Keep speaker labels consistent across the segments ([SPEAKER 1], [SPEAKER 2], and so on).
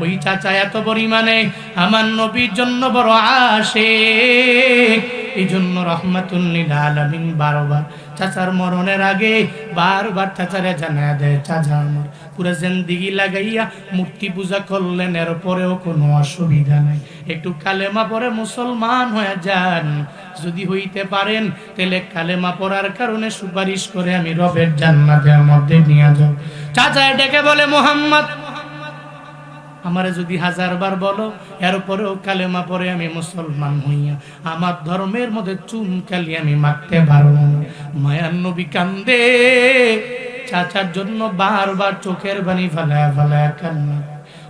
[SPEAKER 1] ওই চাচা এত পরিমাণে আমার নবীর জন্য বড় আসে এই জন্য রহমাতুল্লিল বারবার চাচার মরণের আগে বারবার চাচারে জানা দেয়, চাচা আমার পুরো জিন্দিগি লাগাইয়া মূর্তি পূজা করলেন, এর পরেও কোনো অসুবিধা নাই। একটু কালেমা পরে মুসলমান হয়ে যান। যদি হইতে পারেন, তাহলে কালেমা পড়ার কারণে সুপারিশ করে আমি রবের জান্নাতের মধ্যে নিয়ে যাও। চাচা ডেকে বলে, মোহাম্মদ আমারে যদি হাজার বার বলো, এরপরেও কালেমা পরে আমি মুসলমান হইয়া। আমার ধর্মের মধ্যে চুন কালি আমি মারতে পারব। মায়ার নবী কান্দে, চাচার জন্য বারবার চোখের বাণী ফেলায় ফেলায় কান্না।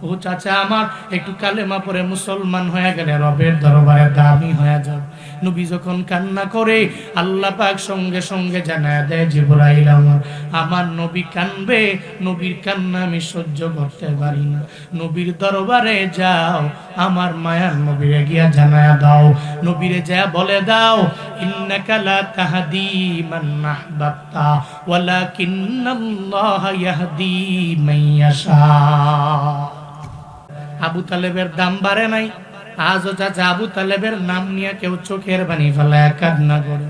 [SPEAKER 1] ও চাচা আমার, একটু কালেমা পরে মুসলমান হয়ে গেলে রবের দরবারে দামি হয়ে যাও নবী যখন কান্না করে, আল্লাহ পাক সঙ্গে সঙ্গে জানায় দেয়, জিবরাইল আমার আমার নবী কানবে, নবীর কান্না আমি সহ্য করতে পারি না। নবীর দরবারে যাও, আমার মায়ার নবীরে গিয়া জানায় দাও। নবীরে যা বলে দাও, ইন্নাকা লা তাহদি মান আহবাবতা, ওয়ালাকিন্নাল্লাহ ইয়াহদি মান আবু তালেবের দাম বাড়ে নাই। আজও চাচা আবু তালেবের নাম নিয়ে কেউ চোখের বাণী ফেলায় কান্না করে।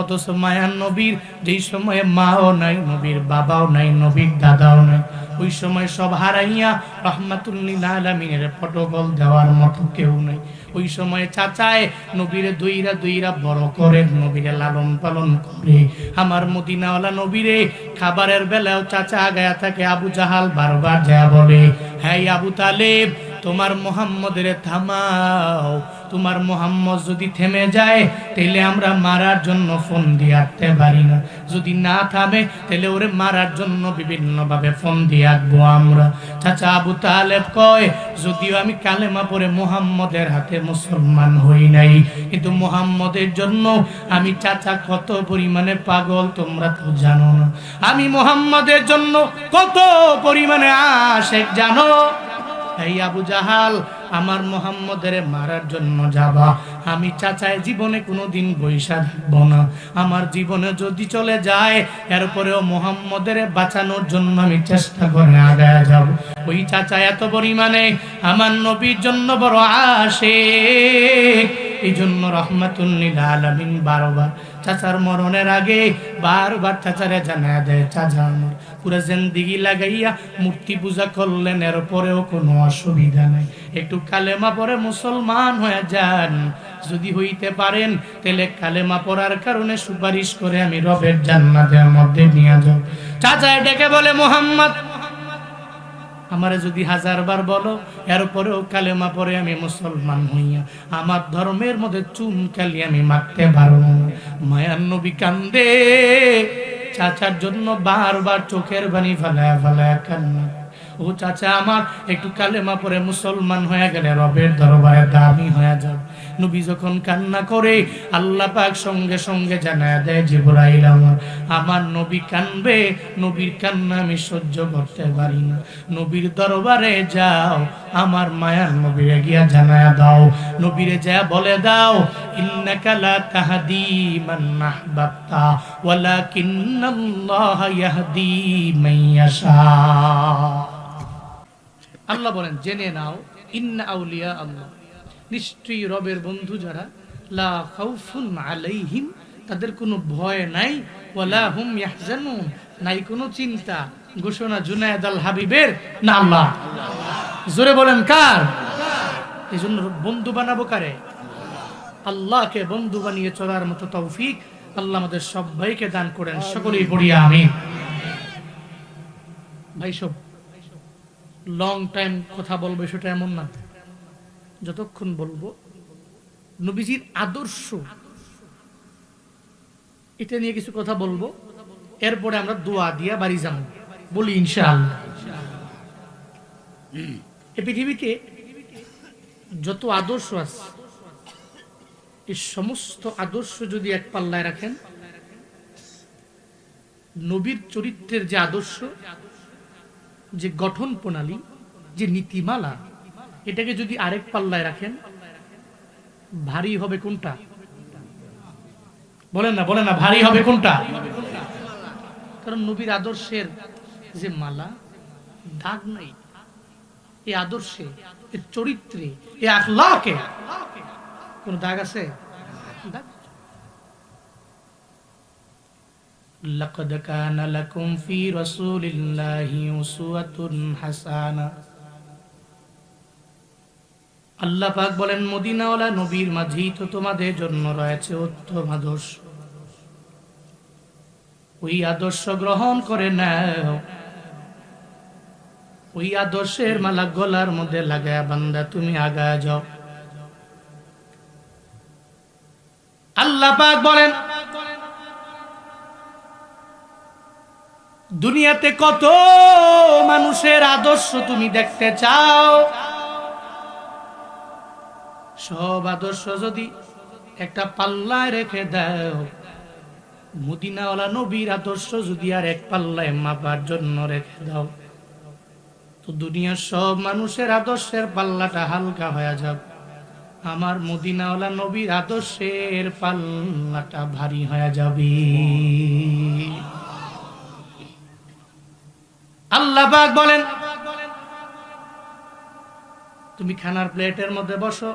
[SPEAKER 1] অথচ মায়ার নবীর, যেই সময়ে মাও নাই নবীর, বাবাও নাই নবীর, দাদাও নাই, ওই সময় সব হারাইয়া রহমাতুল্লিল আলমিনের ফটোকল দেওয়ার মতো কেউ নাই। ওই সময় চাচায় নবীরে দুইরা দুইরা বড় করে, নবীরে লালন পালন করে। আমার মদিনাওয়ালা নবীরে খাবারের বেলাও চাচা আগায়া থাকে, আবু জাহাল বারবার যা বলে হ্যাঁ আবু তালেব তোমার মোহাম্মদের থামাও। তোমার মোহাম্মদ যদি থেমে যায় তাহলে আমরা মারার জন্য ফোন দিয়ে আঁকতে পারি না। যদি না থামে তাহলে ওরে মারার জন্য বিভিন্ন ভাবে ফোন দিয়ে আঁকবো আমরা। চাচা আবু তালেব কয়, যদিও আমি কালেমা পরে মোহাম্মদের হাতে মুসলমান হই নাই, কিন্তু মোহাম্মদের জন্য আমি চাচা কত পরিমাণে পাগল তোমরা তো জানো না। আমি মোহাম্মদের জন্য কত পরিমাণে আশেক জানো? আবু জাহাল, আমার মোহাম্মদের মারার জন্য যাবা। আমি চাচায় জীবনে কোনোদিন বৈশা থাকব না। আমার জীবনে যদি চলে যায়, এরপরেও মোহাম্মদের বাঁচানোর জন্য আমি চেষ্টা করে আগায় যাব। ওই চাচা এত পরিমাণে আমার নবীর জন্য বড় আসে এই জন্য রহমাতুল্লিল আলমিন বারবার চাচার মরণের আগে বারবার চাচারে জানা দেয়, চাচা আমার পুরো জিন্দিগি লাগাইয়া মূর্তি পূজা করলেন এর পরেও কোনো অসুবিধা নাই। একটু কালেমা পরে মুসলমান হয়ে যান। যদি হইতে পারেন, তাহলে কালেমা পড়ার কারণে সুপারিশ করে আমি রবের জান্নাতের মধ্যে নিয়ে যাও চাচা ডেকে বলে, মোহাম্মদ, আমারে যদি হাজার বার বলো, এরপরেও কালেমা পরে আমি মুসলমান হইয়া আমার ধর্মের মধ্যে চুন কালি আমি মারতে পারব। মায়ার নবী কান্দে। চাচার জন্য বারবার চোখের বানি ফালা ফালা কান্না ও চাচা আমার, একটু কালেমা পরে মুসলমান হয়ে গেলে রবের দরবারে দামি হয়ে যাবে। নবী যখন কান্না করে, আল্লাহ পাক সঙ্গে সঙ্গে জানায় দেয়, জিবরাইল আমার আমার নবী কানবে, নবীর কান্না আমি সহ্য করতে পারি না। নবীর দরবারে যাও, আমার মায়ার নবীরে গিয়া জানায় দাও। নবীরে যা বলে দাও, ইন্নাকা লা তাহদি মান আহবাবতা, ওয়ালাকিন্নাল্লাহ ইয়াহদি মান ইয়াশা। আল্লাহ বলেন, জেনে নাও, ইন্না আউলিয়া আল্লাহ। নিশ্চয়ই রবের বন্ধু যারা, লা খাউফুন আলাইহিম, তাদের কোনো ভয় নাই, ওয়ালা হুম ইয়াহজানুন, নাই কোনো চিন্তা। ঘোষণা জুনায়েদ আল হাবিবের না। আল্লাহ জোরে বলেন কার? এই জন্য বন্ধু বানাবো কারে? আল্লাহকে বন্ধু বানিয়ে চলার মতো তৌফিক আল্লাহ আমাদের সবাইকে দান করেন, সকলেই পড়িয়া আমি ভাই সব লং টাইম কথা বলব, সেটা এমন না। যতক্ষণ বলব, নবীজির আদর্শ। এটা নিয়ে কিছু কথা বলব। এরপরে আমরা দোয়া দিয়া বাড়ি যাব। বলি ইনশাআল্লাহ। এই পৃথিবীতে যত আদর্শ আছে, এই সমস্ত আদর্শ যদি এক পাল্লায় রাখেন, নবীর চরিত্রের যে আদর্শ, যে গঠন প্রণালী, যে নীতিমালা এটাকে যদি আরেক পাল্লায় রাখেন ভারী হবে কোনটা বলেন না বলেন না ভারী হবে কোনটা কারণ নবীর আদর্শের যে মালা দাগ নাই এই আদর্শে এই চরিত্রে এই আখলাকে কোন দাগ আছে দাগ لقد كان لكم في رسول الله أسوة حسنة আল্লাহ পাক বলেন, মদিনাওয়ালা নবীর মাঝেই তো তোমাদের জন্য রয়েছে উত্তম আদর্শ। ওই আদর্শ গ্রহণ করে নাও। ওই আদর্শের মালা গলার মধ্যে লাগায় বান্দা, তুমি আগা যাও। আল্লাহ পাক বলেন, দুনিয়াতে কত মানুষের আদর্শ তুমি দেখতে চাও। সব আদর্শ যদি একটা পাল্লায় রেখে দাও, মুদিনাওয়ালা নবীর আদর্শ যদি আর এক পাল্লায় মাপার জন্য রেখে দাও, তো দুনিয়ার সব মানুষের আদর্শের পাল্লাটা হালকা হয়ে যাবে। আমার মদিনাওয়ালা নবীর আদর্শের পাল্লাটা ভারী হয়ে যাবে। আল্লাহ বলেন, তুমি খানার প্লেটের মধ্যে বসো।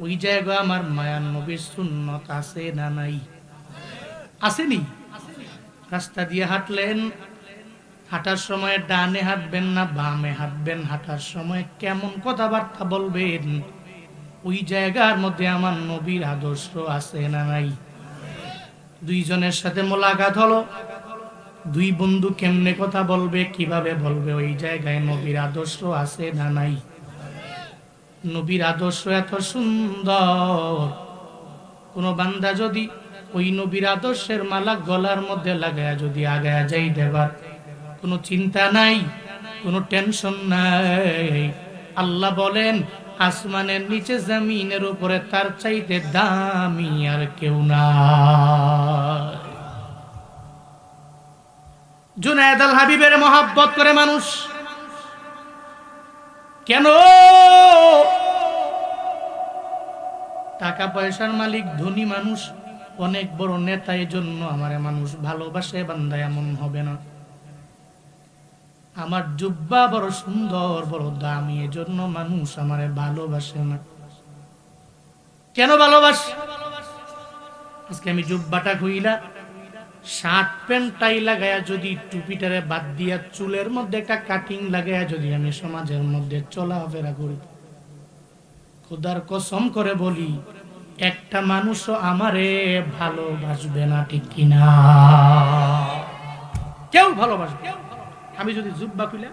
[SPEAKER 1] ওই জায়গা আমার মায়ার নবীর সুন্নত আছে না নাই? আসেনি? রাস্তা দিয়ে হাঁটলেন, হাঁটার সময় ডানে হাঁটবেন না, বামে হাঁটবেন, হাঁটার সময় কেমন কথাবার্তা বলবেন? ওই জায়গার মধ্যে আমার নবীর আদর্শ আছে না নাই? দুইজনের সাথে মোলাকাত হলো। দুই বন্ধু কেমনে কথা বলবে, কীভাবে বলবে? ওই জায়গায় নবীর আদর্শ আছে না নাই? নবীর আদর্শ এত সুন্দর। কোন বান্দা যদি ওই নবীর আদর্শের মালা গলার মধ্যে লাগায় যদি আগায় যাই দেবার, কোনো চিন্তা নাই, কোনো টেনশন নাই। আল্লাহ বলেন, আসমানের নিচে জমিনের উপরে তার চাইতে দামি আর কেউ না জুনায়দ হাবিবের মহাব্বত করে মানুষ, কেন টাকা পয়সার মালিক, ধনী মানুষ, অনেক বড় নেতা জন্য আমার মানুষ ভালোবাসে বান্দা এমন হবে না। আমার জুব্বা বড় সুন্দর, বড় দামি, এজন্য মানুষ আমারে ভালোবাসে না। কেন ভালোবাসে? আজকে আমি জুব্বাটা খুইলা, শার্ট প্যান্ট টাই লাগায়া যদি টুপিটারে বাদ দিয়া চুলের মধ্যে একটা কাটিং লাগায়া যদি আমি সমাজের মধ্যে চলাফেরা করি। খোদার কসম করে বলি, একটা মানুষও আমারে ভালোবাসবে না, ঠিক কিনা কেউ ভালোবাসবে আমি যদি জুব্বা খুলে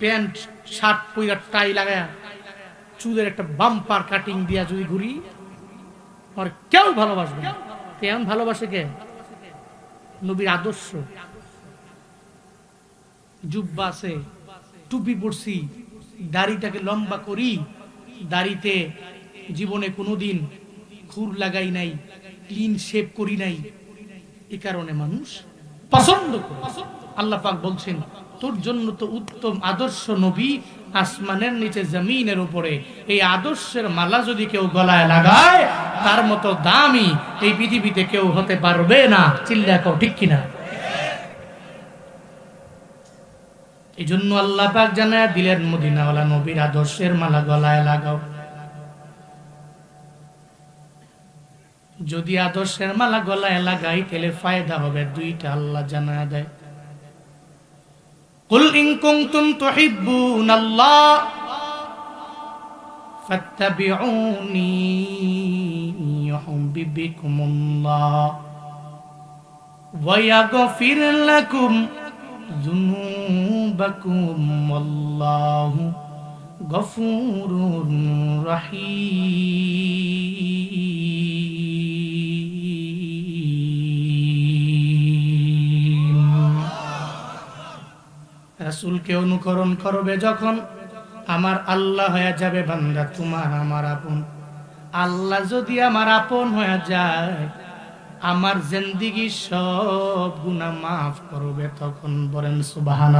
[SPEAKER 1] প্যান্ট, শার্ট পইরা টাই লাগায়া, চুলের একটা বাম্পার কাটিং দিয়া যদি ঘুরি, আর কেউ ভালোবাসবে না। কেমন ভালোবাসে কে? নবীর আদর্শ। জুব্বা আছে, টুপি পড়ছি দাড়িটাকে লম্বা করি দাড়িতে জীবনে কোনোদিন খুর লাগাই নাই ক্লিন শেপ করি নাই। এ কারণে মানুষ পছন্দ আল্লাহ পাক বলছেন, তোর জন্য তো উত্তম আদর্শ নবী আসমানের নিচে জমিনের উপরে। এই আদর্শের মালা যদি কেউ গলায় লাগায়, তার মতো দামি এই পৃথিবীতে কেউ হতে পারবে না। চিল্লা কেউ ঠিক কিনা? এই জন্য আল্লাহ পাক জানায় দিলেন মদিনাওয়ালা নবীর আদর্শের মালা গলায় লাগাও যদি আদর্শের মালা গলায় লাগাই তাহলে ফায়দা হবে দুইটা আল্লাহ জানায় দেয় قل إن كنتم تحبون الله فاتبعوني يحببكم الله ويغفر لكم ذنوبكم والله غفور رحيم রাসূলকে অনুকরণ করবে যখন আমার আল্লাহ হয়ে যাবে বান্দা তোমার আমার আপন আল্লাহ যদি আমার আপন হয়ে যায় আমার জেন্দিগি সব গুনা মাফ করবে তখন বলেন সুবাহান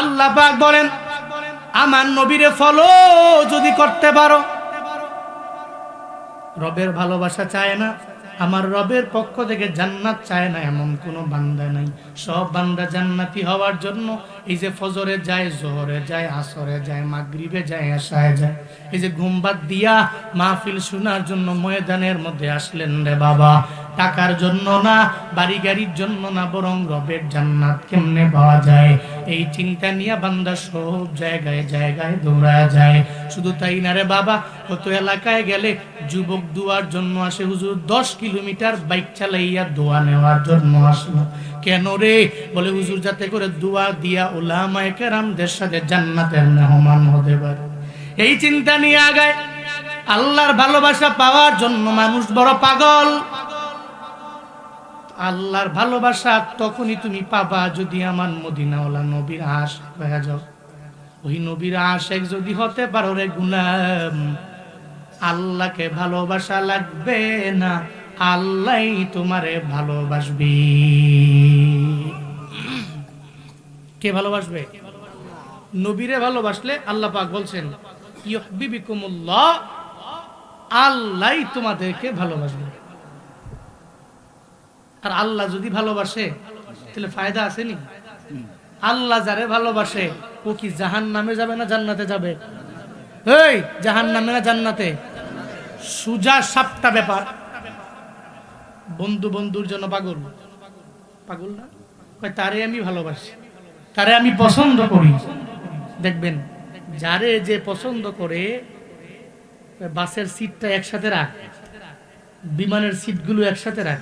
[SPEAKER 1] আল্লাহ বলেন, আমার নবীরে ফলো যদি করতে পারো, রবের ভালোবাসা চায় না। আমার রবের পক্ষ থেকে জান্নাত চায় না এমন কোনো বান্দা নাই। সব বান্দা জান্নাতি হওয়ার জন্য এই যে ফজরে যায়, জোহরে যায়, আসরে যায়, মাগরিবে যায় আশায় যায়, এই যে ঘুমবাদ দিয়া মাহফিল শোনার জন্য ময়দানের মধ্যে আসলেন রে বাবা। টাকার জন্য না বাড়ি গাড়ির জন্য না, বরং রবের জান্নাত কেমনে পাওয়া যায়? এই চিন্তা নিয়ে বান্দা সব জায়গায় জায়গায় দৌড়া যায়। শুধু তাই না রে বাবা, কত এলাকায় গেলে যুবক দুয়ার জন্য আসে হুজুর, দশ কিলোমিটার বাইক চালাইয়া দোয়া নেওয়ার জন্য আসলো। কেন রে? বলে হুজুর, যাতে করে দোয়া দিয়া ওলামায়ে কেরামদের সাথে জান্নাতের মেহমান হতে পারে। এই চিন্তা নিয়ে আগায় আল্লাহর ভালোবাসা পাওয়ার জন্য মানুষ বড় পাগল। আল্লাহর ভালোবাসা তখনই তুমি পাবা যদি আমার মদিনাওয়ালা নবীর আশ হয়ে যাও। ওই নবীর আশেক যদি হতে পারো রে গুলাম, আল্লাহকে ভালোবাসা লাগবে না আল্লাহ তোমারে ভালোবাসবি। কে ভালোবাসবে? নবীরে ভালোবাসলে আল্লাহ পাক বলছেন ইউহিবিকুমুল্লাহ আল্লাহ তোমাদেরকে ভালোবাসবে। আর আল্লাহ যদি ভালোবাসে, তাহলে ফায়দা আছে নি? আল্লাহ যারে ভালোবাসে, ও কি জাহান নামে যাবে না জান্নাতে যাবে? এই জাহান নামে না জান্নাতে? সুজা সাপটা ব্যাপার। বন্ধু বন্ধুর জন্য পাগল। পাগল না? তারে আমি ভালোবাসি। তারে আমি পছন্দ করি। দেখবেন, যারে যে পছন্দ করে, বাসের সিটটা একসাথে রাখ। বিমানের সিটগুলো একসাথে রাখ।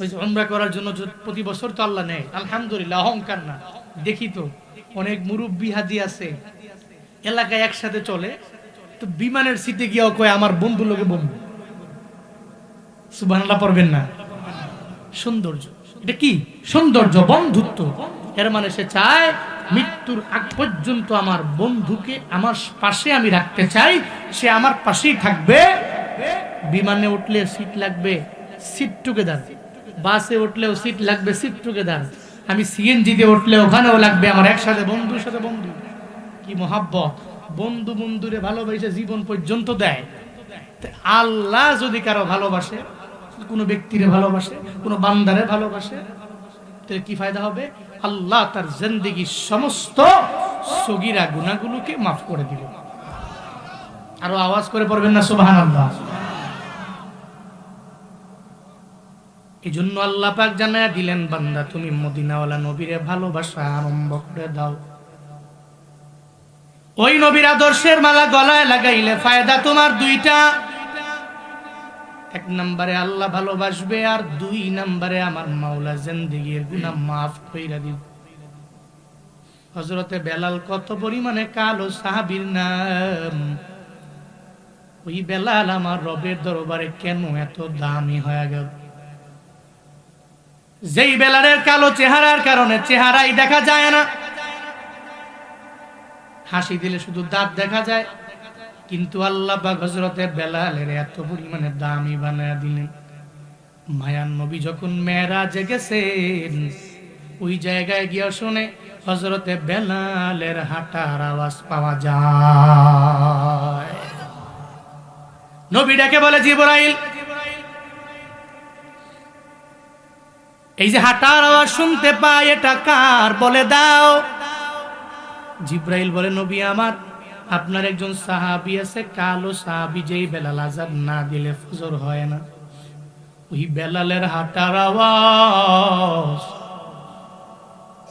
[SPEAKER 1] ওই উমরা করার জন্য প্রতি বছর তো আল্লাহ নেয়। আলহামদুলিল্লাহ, অহংকার না। দেখি তো, অনেক মুরব্বী হাজি আছে, এলাকায় একসাথে চলে, তো বিমানের সিটে গিয়েও কয়, আমার বন্ধু লোকে বন্ধু। সুবহানাল্লাহ পড়বেন না। সৌন্দর্য। এটা কি? সৌন্দর্য, বন্ধুত্ব। এর মানে সে চায়, মৃত্যুর আগ পর্যন্ত আমার বন্ধুকে আমার পাশে আমি রাখতে চাই, সে আমার পাশেই থাকবে। বিমানে উঠলে সিট লাগবে, সিট টুগেদার। বাসে উঠলেও সিট লাগবে সিট টুগেদার আমি সিএনজিতে উঠলে ওখানেও লাগবে, আমার একসাথে বন্ধুর সাথে বন্ধু। কি মহাব্বত। বন্ধু বন্ধুরে ভালোবাসে জীবন পর্যন্ত দেয়। আল্লাহ যদি কারও ভালোবাসে, কোনো ব্যক্তিরে ভালোবাসে, কোনো বান্দারে ভালোবাসে তাহলে কি ফায়দা হবে? আল্লাহ তার জিন্দেগির সমস্ত সগিরা গুণাগুলোকে মাফ করে দিল আরও আওয়াজ করে পড়বেন না সুবাহান আল্লাহ এই জন্য আল্লাহ পাক জানায় দিলেন, বান্দা, তুমি মদিনাওয়ালা নবীরে ভালোবাসা আরম্ভ করে দাও। ওই নবীর আদর্শের মালা গলায় লাগাইলে ফায়দা তোমার দুইটা। এক নম্বরে আল্লাহ ভালোবাসবে আর দুই নম্বরে আমার মাওলা জিন্দেগির মাফ কইরা দিব। হজরতে বেলাল কত পরিমাণে কালো সাহাবীর নাম। ওই বেলাল আমার রবের দরবারে কেন এত দামি হয়ে গেল? যেই বেলারের কালো চেহারার কারণে চেহারাই দেখা যায় না। হাসি দিলে শুধু দাঁত দেখা যায়। কিন্তু আল্লাহ বা হজরতে বেলালের এত পরিমাণে দামি বানায় দিলেন। মায়ান নবী যখন মেয়েরা জেগেছেন ওই জায়গায় গিয়া শুনে হজরতে বেলালের হাঁটার আওয়াজ পাওয়া যায়। নবী ডেকে বলে, জিবরাইল এই যে হাঁটার আওয়াজ শুনতে পাই এটা কার? বলে দাও। জিব্রাইল বলে, নবী আমার, আপনার একজন সাহাবি আছে, কালো সাহাবি, যেই বেলাল আজাদ না দিলে ফজর হয় না। ওই বেলালের হাঁটার আওয়াজ।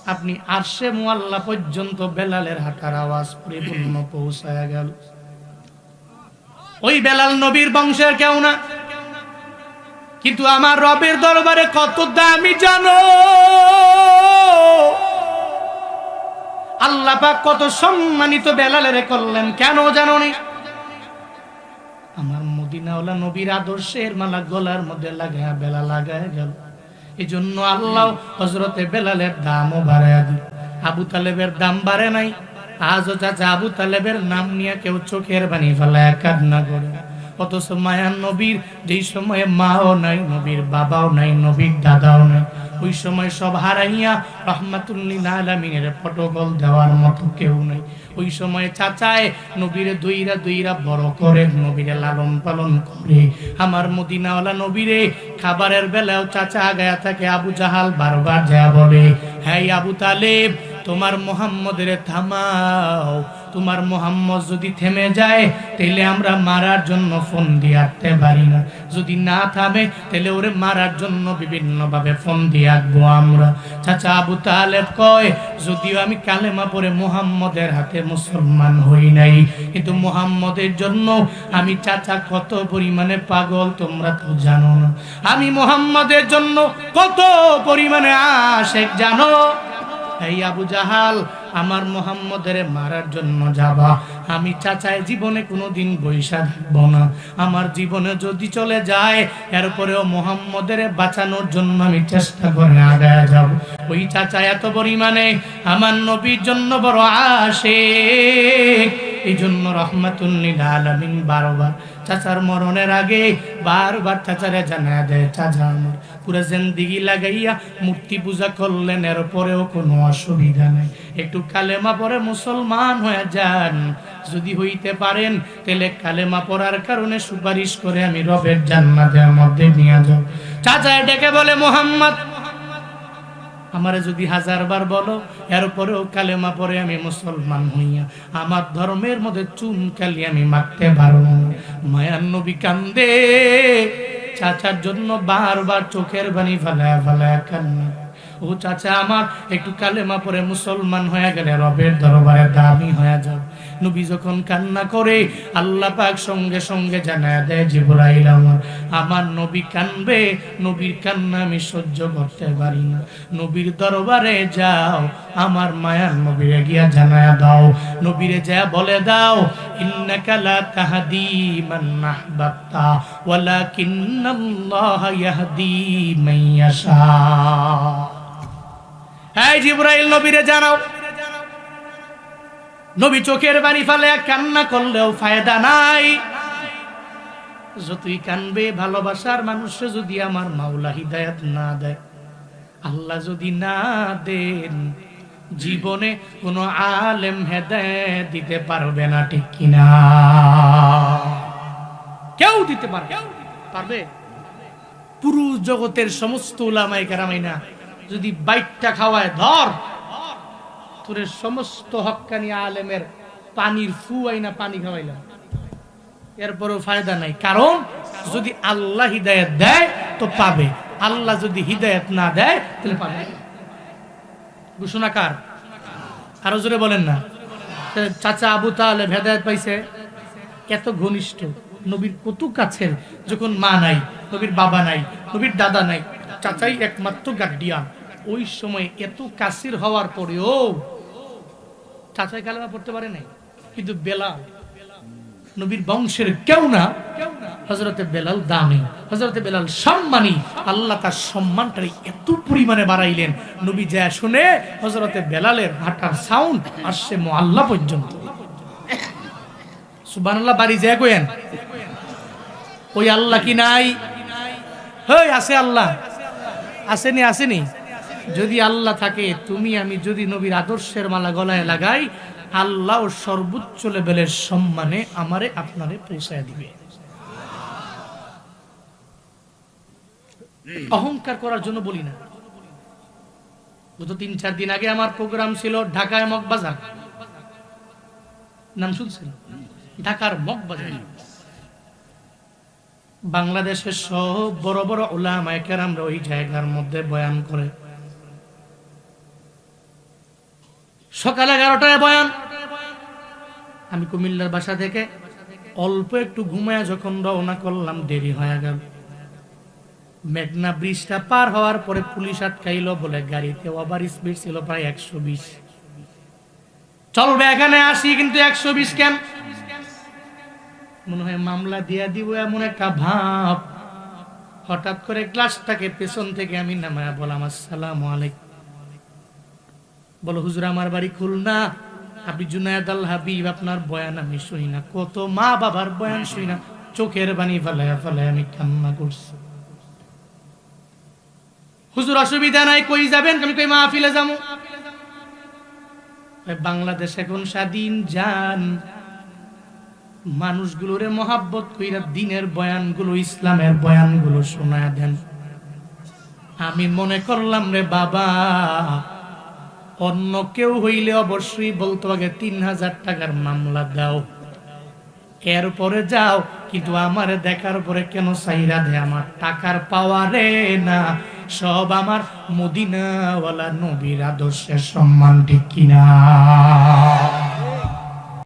[SPEAKER 1] আপনি আরশে মোয়াল্লা পর্যন্ত বেলালের হাঁটার আওয়াজ পরিপূর্ণ পৌঁছায় গেল। ওই বেলাল নবীর বংশের কেউ না। কিন্তু আমার রবের দরবারে কত দামি জানো? আল্লাহ পাক কত সম্মানিত বেলালের করলেন, কেন জানো নি আমার মদিনাওয়ালা নবীর আদর্শের মালা গলার মধ্যে লাগায় বেলা লাগায় গেল। এই জন্য আল্লাহ হজরতে বেলালের দামও বাড়ায় দিল। আবু তালেবের দাম বাড়ে নাই। আজও চাচা আবু তালেবের নাম নিয়ে কেউ চোখের বানি ফেলায় কান্না করে। অথচ মায়ান নবীর, যেই সময়ে মাও নাই নবীর, বাবাও নাই নবীর, দাদাও নাই, ওই সময় সব হারাইয়া রহমাতুল্লিল আলমিনের ফটোকল দেওয়ার মতো কেউ নেই। ওই সময় চাচায় নবীরে দইরা দইরা বড় করে, নবীরে লালন পালন করে, আমার মদিনাওয়ালা নবীরে খাবারের বেলাও চাচা আগায়া থাকে, আবু জাহাল বারবার যা বলে হ্যাঁ আবু তালেব, তোমার মোহাম্মদের থামাও তোমার মোহাম্মদ যদি থেমে যায় তাহলে আমরা মারার জন্য ফোন দিয়ে আঁকতে পারি না। যদি না থামে তাহলে ওরে মারার জন্য বিভিন্ন ভাবে ফোন দিয়ে আঁকবো আমরা। চাচা আবু তালেব কয়, যদিও আমি কালেমা পরে মোহাম্মদের হাতে মুসলমান হই নাই, কিন্তু মোহাম্মদের জন্য আমি চাচা কত পরিমাণে পাগল তোমরা তো জানো না। আমি মোহাম্মদের জন্য কত পরিমাণে আশেক জানো? এই আবু জাহাল আমার মোহাম্মদের মারার জন্য যাবা। আমি চাচায় জীবনে কোনোদিন বৈশা থাকব না। আমার জীবনে যদি চলে যায়, এরপরেও মোহাম্মদের বাঁচানোর জন্য আমি চেষ্টা করে আগায় যাব। ওই চাচা এত পরিমাণে আমার নবীর জন্য বড় আসে এই জন্য রহমাতুল্লিল বারবার চাচার মরণের আগে বারবার চাচারে জানা দেয়, চাচা আমার পুরো জিন্দিগি লাগাইয়া মূর্তি পূজা করলেন এর পরেও কোনো অসুবিধা নাই। একটু কালেমা পরে মুসলমান হয়ে যান। যদি হইতে পারেন, তাহলে কালেমা পড়ার কারণে সুপারিশ করে আমি রবের জান্নাতের মধ্যে নিয়ে যাও। চাচা ডেকে বলে মোহাম্মদ। আমারে যদি হাজার বার বলো, এরপরেও কালেমা পরে আমি মুসলমান হইয়া। আমার ধর্মের মধ্যে চুন কালি আমি মারতে পারব না। মায়ার নবী কান্দে। চাচার জন্য বারবার চোখের বাণী ফালায় ফালায় কান্না ও চাচা আমার, একটু কালেমা পরে মুসলমান হয়ে গেলে রবের দরবারে দামি হয়ে যাও। নবী যখন কান্না করে, আল্লাহ পাক সঙ্গে সঙ্গে জানায় দেয়, জিবরাইল আমার আমার নবী কানবে, নবীর কান্না আমি সহ্য করতে পারি না। নবীর দরবারে যাও আমার মায়ার নবীরে গিয়া জানায় দাও, নবীরে যা বলে দাও, ইন্নাকা লা তাহদি মান আহবাবতা, ওয়ালাকিন্নাল্লাহ ইয়াহদি মান ইয়াশা। এই জিব্রাইল, নবীরে জানাও। নবী চোখের বাড়ি ফেলে কান্না করলেও ফায়দা নাই। যতই কানবে ভালোবাসার মানুষে যদি আমার মাওলা হিদায়াত না দেয়, আল্লাহ যদি না দেন জীবনে কোনো আলেম হেদায়াত দিতে পারবে না, ঠিক কিনা? কেউ দিতে পারবে পারবে? পুরুষ জগতের সমস্ত উলামাই কারামাই না যদি বাইকটা খাওয়ায়, ধর! তোর সমস্ত হক্কানি আলেমের পানির ফু আইনা পানি খাওয়াইলাম। এরপরও ফায়দা নাই। কারণ, যদি আল্লাহ হিদায়ত দেয়, তো পাবে। আল্লাহ যদি হিদায়ত না দেয়, তাহলে পাবে না। ঘোষণা আরও জোরে বলেন না। চাচা আবু তাহলে ভেদায়ত পাইছে। এত ঘনিষ্ঠ, নবীর কত কাছের, যখন মা নাই, নবীর বাবা নাই, নবীর দাদা নাই, চাচাই একমাত্র গার্ডিয়ান ওই সময় এত কাশির হওয়ার পরেও চাচাই কালেমা পড়তে পারে নাই। কিন্তু বেলাল নবীর বংশের কেউ না। হজরতে বেলাল দামি হজরতে বেলাল সম্মানী, আল্লাহ তার সম্মানটাই এত পরিমাণে বাড়াইলেন। নবী যা শুনে হজরতে বেলালের হাঁটার সাউন্ড আসছে মোয়াল্লা পর্যন্ত। সুবানাল্লাহ বাড়ি যায় কইেন ওই আল্লাহ কি নাই? হই, আছে আল্লাহ। আসেনি আসেনি। যদি আল্লাহ থাকে, তুমি, আমি যদি নবীর আদর্শের মালা গলায় লাগাই আল্লাহ সর্বোচ্চ লেভেলের সম্মানে আমারে আপনারে পৌঁছায় দিবে। অহংকার করার জন্য বলি না। গত তিন চার দিন আগে আমার প্রোগ্রাম ছিল ঢাকায় মগবাজার। নাম শুনছেন? ঢাকার মগবাজার। বাংলাদেশের সব বড় বড় ওলামায় কেরামরা ওই জায়গার মধ্যে বয়ান করে। সকাল এগারোটায় বয়ান। আমি কুমিল্লার বাসা থেকে অল্প একটু ঘুমায় যখন রওনা করলাম, দেরি হয়ে গেল। মেঘনা ব্রিজটা পার হওয়ার পরে পুলিশ আটকাইলো বলে গাড়িতে ওভার স্পিড ছিল প্রায় একশো বিশ। চলবে, এখানে আসি, কিন্তু একশো বিশ কেন? মনে হয় মামলা দিয়া দিব এমন একটা ভাব। হঠাৎ করে গ্লাসটাকে পেছন থেকে আমি নামায়া বললাম, আসসালাম আলাইকুম। বলো, হুজুর, আমার বাড়ি খুলনা। আপনি জুনায়দ আল হাবিব, আপনার বয়ান আমি শুনি না। কত মা বাবার বয়ান শুনি না। চোখের বাণী ফেলায় ফেলায় আমি কান্না করছি। হুজুর, অসুবিধা নাই, কই যাবেন? আমি কই মাহফিলে যাব? বাংলাদেশ এখন স্বাধীন যান মানুষগুলোরে মহাব্বত কইরা দিনের বয়ানগুলো, ইসলামের বয়ানগুলো শোনায় দেন। আমি মনে করলাম রে বাবা অন্য কেউ হইলে অবশ্যই বলতো আগে তিন হাজার টাকার মামলা দাও। এরপরে যাও, কিন্তু আমার দেখার পরে কেন চাইরা দে? আমার টাকার পাওয়ারে না। সব আমার মদিনাওয়ালা নবীর আদর্শের সম্মান কিনা?